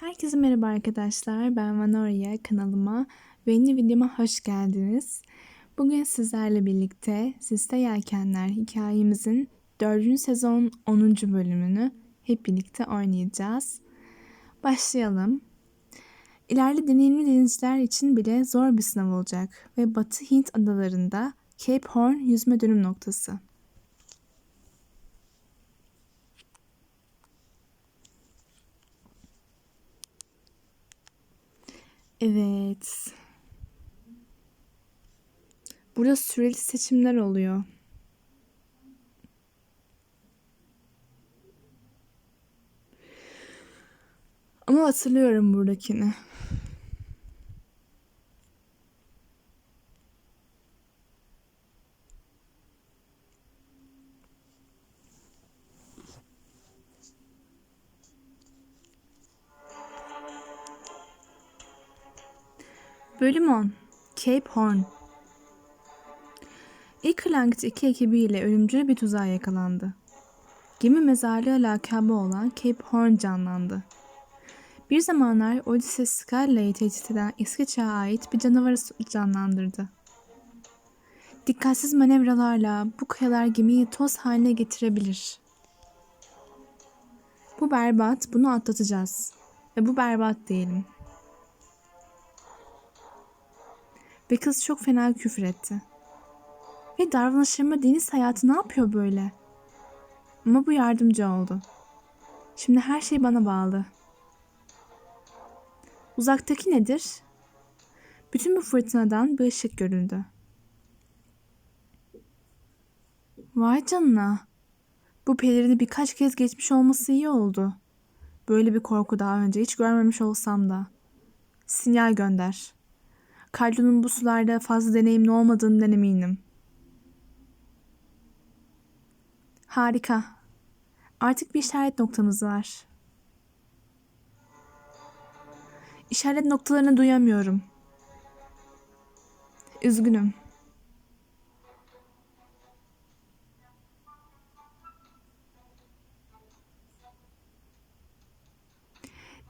Herkese merhaba arkadaşlar. Ben Vanoria kanalıma ve yeni videoma hoş geldiniz. Bugün sizlerle birlikte Siste Yelkenler hikayemizin 4. sezon 10. bölümünü hep birlikte oynayacağız. Başlayalım. İleride deneyimli denizciler için bile zor bir sınav olacak ve Batı Hint adalarında Cape Horn yüzme dönüm noktası. Evet. Burada süreli seçimler oluyor. Ama hatırlıyorum buradakini. Bölüm 10 Cape Horn İlk kırlangıç iki ekibiyle ölümcül bir tuzağa yakalandı. Gemi mezarlığı lakabı olan Cape Horn canlandı. Bir zamanlar Odysseus Scarla'yı tehdit eden eski çağa ait bir canavarı canlandırdı. Dikkatsiz manevralarla bu kayalar gemiyi toz haline getirebilir. Bu berbat, bunu atlatacağız. Ve bu berbat diyelim. Ve kız çok fena küfür etti. Ve davranışlarıma deniz hayatı ne yapıyor böyle? Ama bu yardımcı oldu. Şimdi her şey bana bağlı. Uzaktaki nedir? Bütün bu fırtınadan bir ışık görüldü. Vay canına. Bu pelerini birkaç kez geçmiş olması iyi oldu. Böyle bir korku daha önce hiç görmemiş olsam da. Sinyal gönder. Carlo'nun bu sularda fazla deneyimli olmadığından eminim. Harika. Artık bir işaret noktamız var. İşaret noktalarını duyamıyorum. Üzgünüm.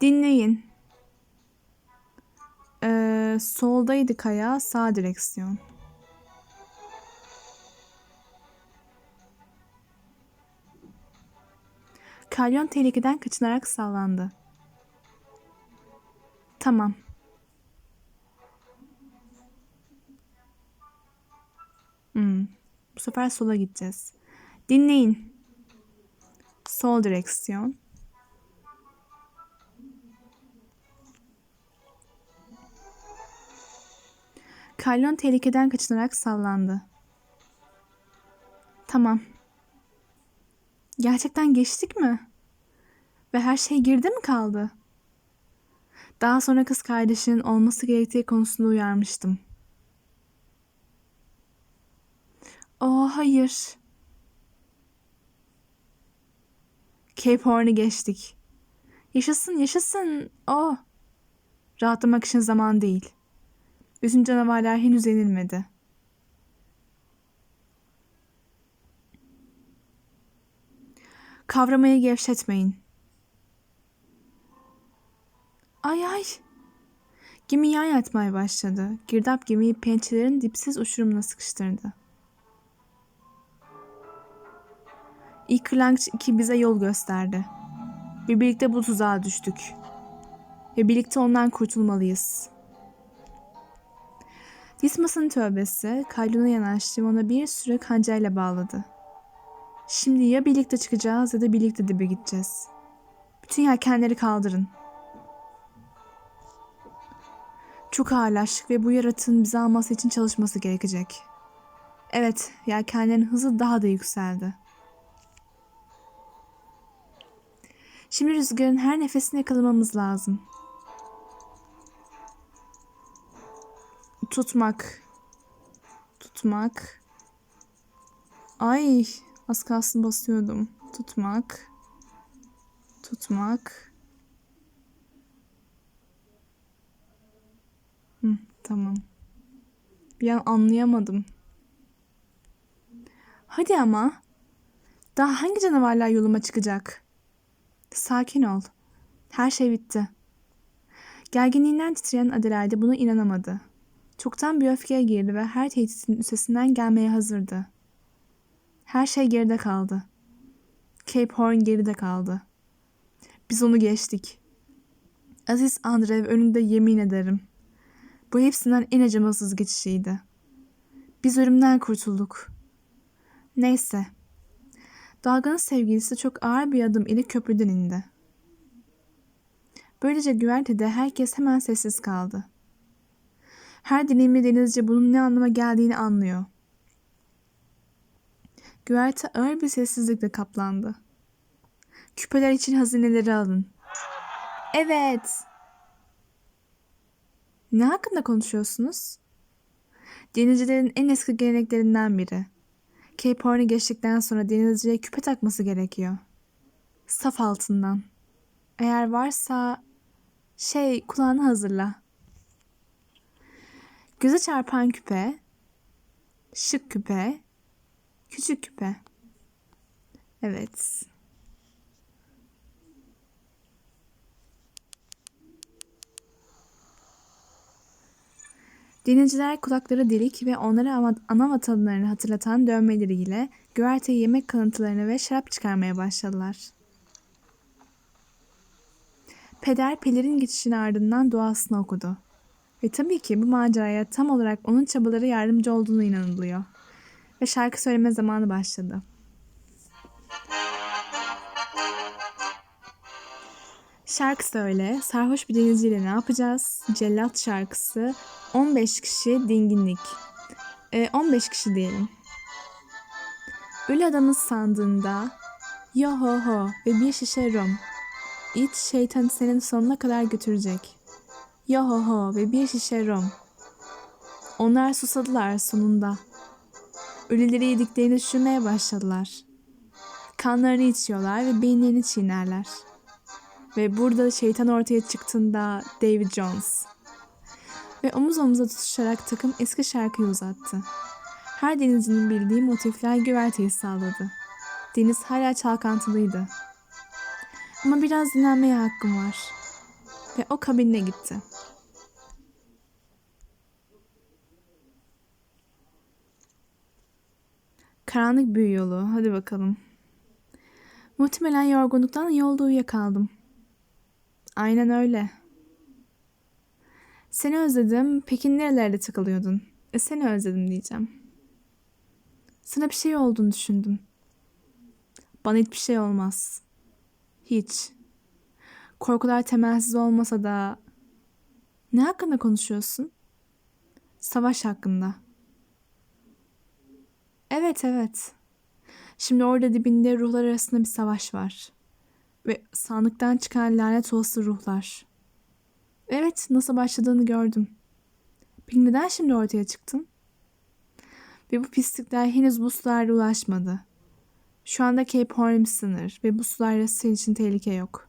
Dinleyin. Ee, soldaydı kaya, sağ direksiyon. Kalyon tehlikeden kaçınarak sallandı. Tamam. Hmm. Bu sefer sola gideceğiz. Dinleyin. Sol direksiyon. Kalyon tehlikeden kaçınarak sallandı. Tamam. Gerçekten geçtik mi? Ve her şey geride mi kaldı? Daha sonra kız kardeşinin olması gerektiği konusunda uyarmıştım. Oh hayır. Cape Horn'u geçtik. Yaşasın yaşasın. Oh. Rahatlamak için zaman değil. Bütün canavarlar henüz yenilmedi. Kavramayı gevşetmeyin. Ay ay. Gemi yan yatmaya başladı. Girdap gemiyi pençelerin dipsiz uçurumuna sıkıştırdı. İlk kırlangıç iki bize yol gösterdi. Ve birlikte bu tuzağa düştük. Ve birlikte ondan kurtulmalıyız.'' Dismas'ın tövbesi Kaylun'a yanaştı ona bir süre kancayla bağladı. Şimdi ya birlikte çıkacağız ya da birlikte dibe gideceğiz. Bütün yelkenleri kaldırın. Çok ağırlaştık ve bu yaratığın bizi alması için çalışması gerekecek. Evet, yelkenlerin hızı daha da yükseldi. Şimdi rüzgarın her nefesini yakalamamız lazım. Tutmak. Tutmak. Ay az kalsın basıyordum. Tutmak. Tutmak. Hı, tamam. Bir an anlayamadım. Hadi ama. Daha hangi canavarlar yoluma çıkacak? Sakin ol. Her şey bitti. Gerginliğinden titreyen Adelaide buna inanamadı. Çoktan bir öfkeye girdi ve her tehditin üstesinden gelmeye hazırdı. Her şey geride kaldı. Cape Horn geride kaldı. Biz onu geçtik. Aziz Andrev önünde yemin ederim. Bu hepsinden en acımasız geçişiydi. Biz ölümden kurtulduk. Neyse. Dalganın sevgilisi çok ağır bir adım ile köprüden indi. Böylece güvertede herkes hemen sessiz kaldı. Her deneyimli denizci bunun ne anlama geldiğini anlıyor. Güverte ağır bir sessizlikle kaplandı. Küpeler için hazineleri alın. Evet. Ne hakkında konuşuyorsunuz? Denizcilerin en eski geleneklerinden biri. Cape Horn'u geçtikten sonra denizciye küpe takması gerekiyor. Saf altından. Eğer varsa şey kulağını hazırla. Göze çarpan küpe, şık küpe, küçük küpe. Evet. Denizciler kulakları delik ve onlara ana vatanlarını hatırlatan dövmeleriyle güverteye yemek kalıntılarını ve şarap çıkarmaya başladılar. Peder pelerin geçişini ardından duasını okudu. Ve tabii ki bu maceraya tam olarak onun çabaları yardımcı olduğunu inanılıyor. Ve şarkı söyleme zamanı başladı. Şarkı söyle, sarhoş bir denizciyle ne yapacağız? Cellat şarkısı, 15 kişi dinginlik. E, 15 kişi diyelim. Ölü adamın sandığında yo ho ho ve bir şişe rom. İç şeytan senin sonuna kadar götürecek. Yo ho ho ve bir şişe rom. Onlar susadılar sonunda. Ölüleri yediklerini düşünmeye başladılar. Kanlarını içiyorlar ve beyinlerini çiğnerler. Ve burada şeytan ortaya çıktığında David Jones. Ve omuz omuza tutuşarak takım eski şarkıyı uzattı. Her denizcinin bildiği motifler güverteyi sağladı. Deniz hala çalkantılıydı. Ama biraz dinlenmeye hakkım var. Ve o kabinine gitti. Karanlık büyü yolu. Hadi bakalım. Muhtemelen yorgunluktan yolda uyuyakaldım. Aynen öyle. Seni özledim. Peki nerelerde takılıyordun? E seni özledim diyeceğim. Sana bir şey olduğunu düşündüm. Bana hiçbir şey olmaz. Hiç. Korkular temelsiz olmasa da... Ne hakkında konuşuyorsun? Savaş hakkında. Evet evet. Şimdi orada dibinde ruhlar arasında bir savaş var. Ve sandıktan çıkan lanet olası ruhlar. Evet nasıl başladığını gördüm. Peki neden şimdi ortaya çıktın? Ve bu pislikler henüz bu sulara ulaşmadı. Şu anda Cape Horn sınır ve bu sularda senin için tehlike yok.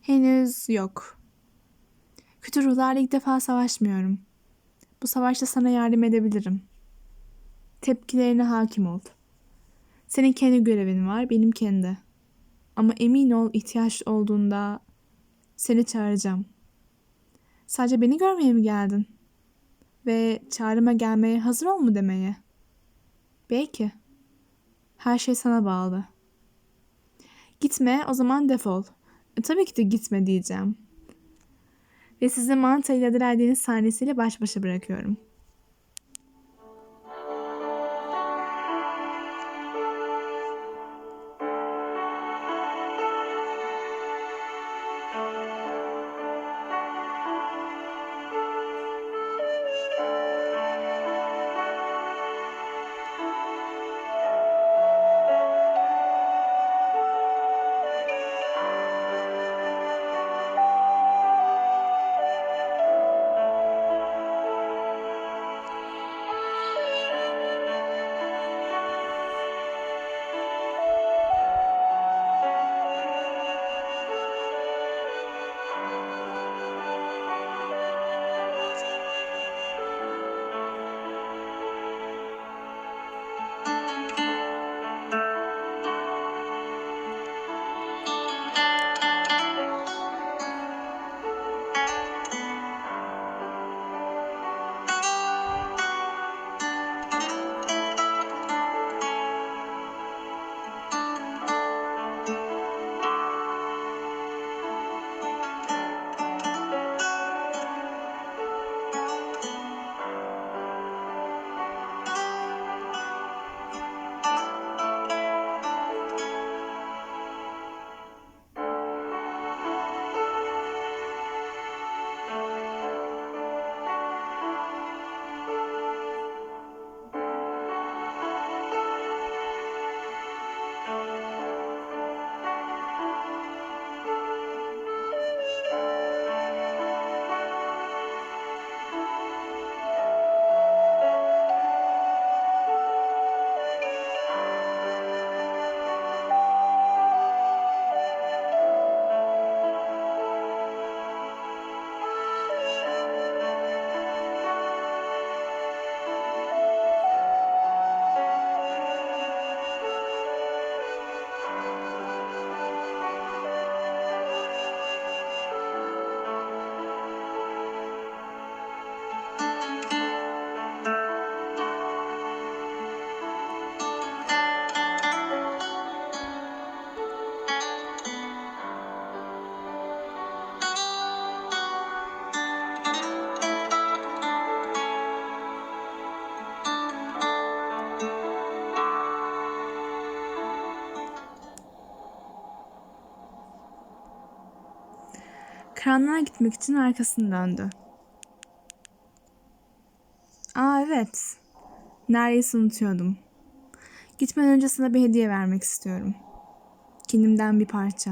Henüz yok. Kötü ruhlarla ilk defa savaşmıyorum. Bu savaşta sana yardım edebilirim. Tepkilerine hakim ol. Senin kendi görevin var, benim kendi. Ama emin ol ihtiyaç olduğunda seni çağıracağım. Sadece beni görmeye mi geldin? Ve çağrıma gelmeye hazır ol mu demeye? Belki. Her şey sana bağlı. Gitme o zaman defol. E, tabii ki de gitme diyeceğim. Ve sizi Manta ile sahnesiyle baş başa bırakıyorum. Karanlığa gitmek için arkasını döndü. Aa evet. Neredeyse unutuyordum. Gitmeden önce sana bir hediye vermek istiyorum. Kendimden bir parça.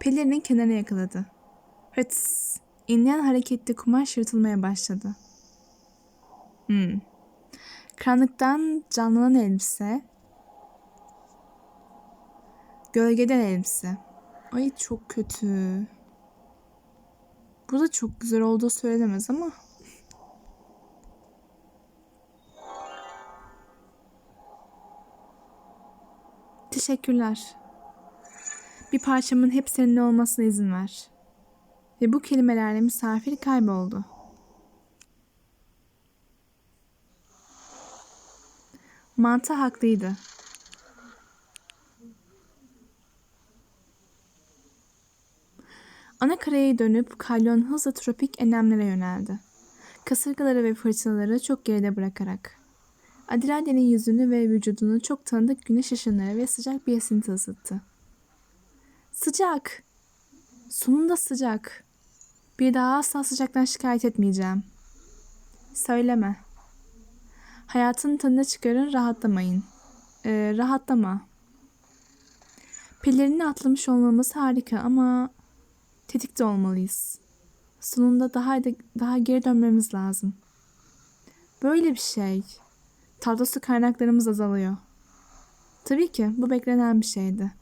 Pelerini kenara yakaladı. Hıts. İnleyen harekette kumaş yırtılmaya başladı. Hmm. Karanlıktan canlanan elbise. Gölgeden elbise. Ay çok kötü. Bu da çok güzel olduğu söylenemez ama. Teşekkürler. Bir parçamın hep seninle olmasına izin ver. Ve bu kelimelerle misafir kayboldu. Mantı haklıydı. Ana karaya dönüp kalyon hızla tropik enlemlere yöneldi. Kasırgaları ve fırtınaları çok geride bırakarak. Adirade'nin yüzünü ve vücudunu çok tanıdık güneş ışınları ve sıcak bir esinti ısıttı. Sıcak! Sonunda sıcak. Bir daha asla sıcaktan şikayet etmeyeceğim. Söyleme. Hayatın tadını çıkarın, rahatlamayın. Ee, rahatlama. Pelerini atlamış olmamız harika ama tetikte olmalıyız. Sonunda daha daha geri dönmemiz lazım. Böyle bir şey. Tablosu kaynaklarımız azalıyor. Tabii ki bu beklenen bir şeydi.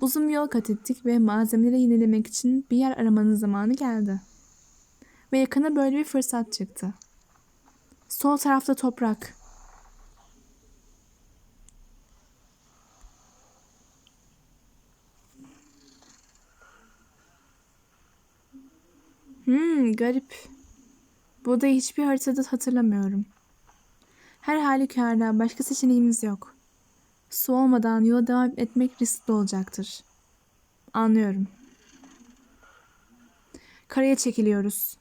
Uzun bir yol kat ettik ve malzemeleri yenilemek için bir yer aramanın zamanı geldi. Ve yakına böyle bir fırsat çıktı. Sol tarafta toprak. Hmm, garip. Bu odayı hiçbir haritada hatırlamıyorum. Her halükarda başka seçeneğimiz yok. Su olmadan yola devam etmek riskli olacaktır. Anlıyorum. Karaya çekiliyoruz.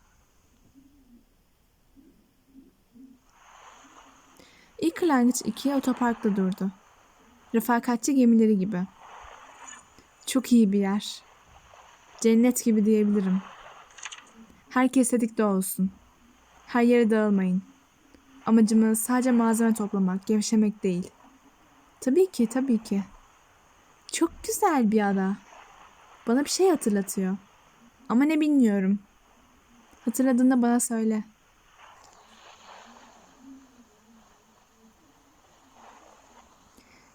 İlk kırlangıç iki otoparkta durdu. Refakatçi gemileri gibi. Çok iyi bir yer. Cennet gibi diyebilirim. Herkes tetikte olsun. Her yere dağılmayın. Amacımız sadece malzeme toplamak, gevşemek değil. Tabii ki, tabii ki. Çok güzel bir ada. Bana bir şey hatırlatıyor. Ama ne bilmiyorum. Hatırladığında bana söyle.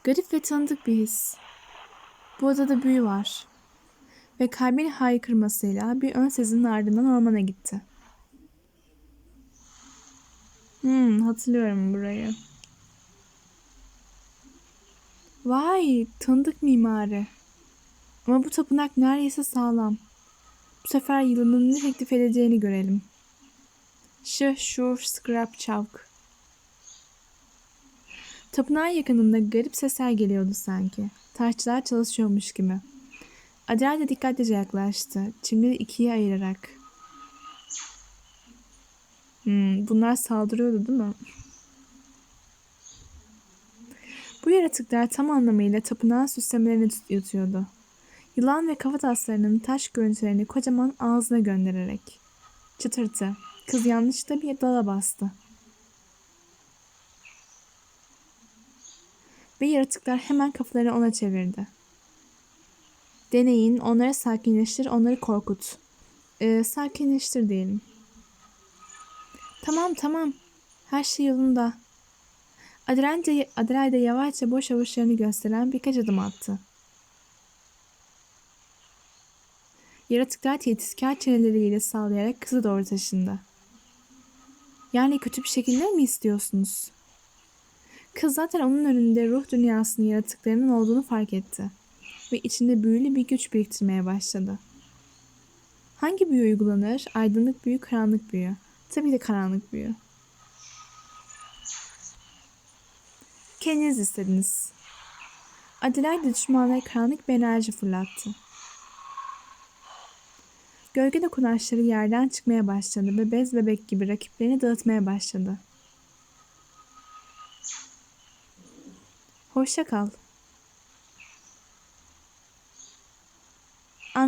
Garip ve tanıdık bir his. Bu odada büyü var. Ve kalbin haykırmasıyla bir ön sezinin ardından ormana gitti. Hmm, hatırlıyorum burayı. Vay, tanıdık mimari. Ama bu tapınak neredeyse sağlam. Bu sefer yılanın ne teklif edeceğini görelim. Şu, şu, scrap chalk. Tapınağın yakınında garip sesler geliyordu sanki. Taşçılar çalışıyormuş gibi. Adel de dikkatlice yaklaştı. Çimleri ikiye ayırarak. Hmm, bunlar saldırıyordu değil mi? Bu yaratıklar tam anlamıyla tapınağın süslemelerini yutuyordu. Yılan ve kafataslarının taş görüntülerini kocaman ağzına göndererek. Çıtırtı. Kız yanlışlıkla bir dala bastı. Ve yaratıklar hemen kafalarını ona çevirdi. Deneyin, onları sakinleştir, onları korkut. Ee, sakinleştir diyelim. Tamam tamam. Her şey yolunda. Adelaide, Adelaide yavaşça boş avuçlarını gösteren birkaç adım attı. Yaratıklar tehditkar çeneleriyle sallayarak kızı doğru taşındı. Yani kötü bir şekilde mi istiyorsunuz? Kız zaten onun önünde ruh dünyasının yaratıklarının olduğunu fark etti ve içinde büyülü bir güç biriktirmeye başladı. Hangi büyü uygulanır? Aydınlık büyü, karanlık büyü. Tabii de karanlık büyü. Kendiniz istediniz. Adelaide düşmanlara karanlık bir enerji fırlattı. Gölge dokunuşları yerden çıkmaya başladı ve bez bebek gibi rakiplerini dağıtmaya başladı. Hoşça kal.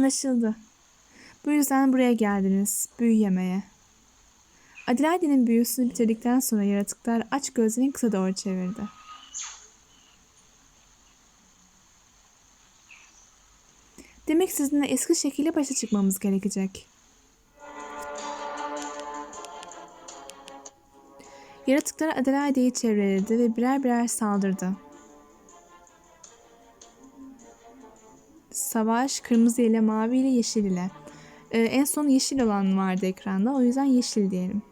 Anlaşıldı. Bu yüzden buraya geldiniz, büyü yemeye. Adelaide'nin büyüsünü bitirdikten sonra yaratıklar aç gözlerini kıza doğru çevirdi. Demek sizinle eski şekilde başa çıkmamız gerekecek. Yaratıklar Adelaide'yi çevreledi ve birer birer saldırdı. Savaş kırmızı ile mavi ile yeşil ile. Ee, en son yeşil olan vardı ekranda. O yüzden yeşil diyelim.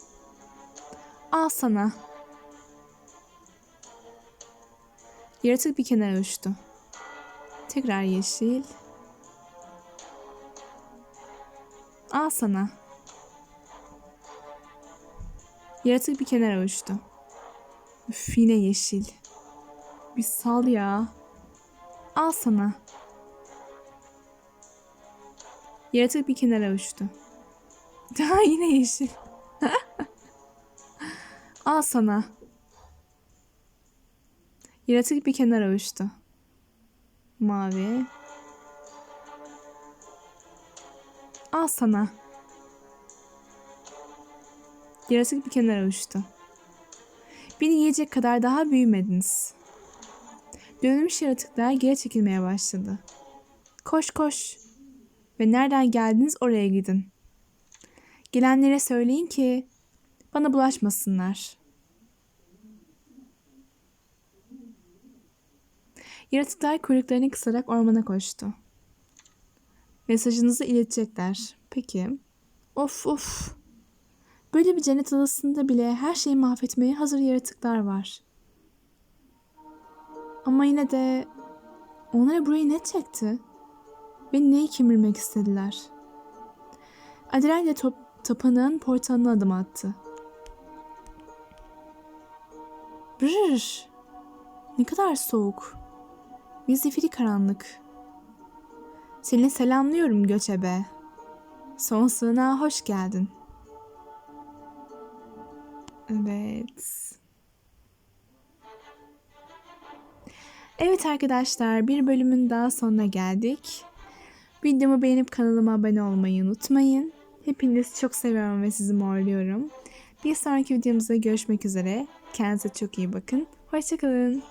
Al sana. Yaratık bir kenara uçtu. Tekrar yeşil. Al sana. Yaratık bir kenara uçtu. Üf, yine yeşil. Bir sal ya. Al sana. Yaratık bir kenara uçtu. Daha yine yeşil. Al sana. Yaratık bir kenara uçtu. Mavi. Al sana. Yaratık bir kenara uçtu. Beni yiyecek kadar daha büyümediniz. Dönülmüş yaratıklar geri çekilmeye başladı. Koş koş. Ve nereden geldiniz oraya gidin. Gelenlere söyleyin ki bana bulaşmasınlar. Yaratıklar kuyruklarını kısarak ormana koştu. Mesajınızı iletecekler. Peki. Of of. Böyle bir cennet adasında bile her şeyi mahvetmeye hazır yaratıklar var. Ama yine de onlara burayı ne çekti? Ve neyi kemirmek istediler? Adelaide top, tapınağın portalına adım attı. Brrr. Ne kadar soğuk. Ve zifiri karanlık. Seni selamlıyorum göçebe. Son sığınağa hoş geldin. Evet. Evet arkadaşlar bir bölümün daha sonuna geldik. Videomu beğenip kanalıma abone olmayı unutmayın. Hepinizi çok seviyorum ve sizi morluyorum. Bir sonraki videomuzda görüşmek üzere. Kendinize çok iyi bakın. Hoşçakalın.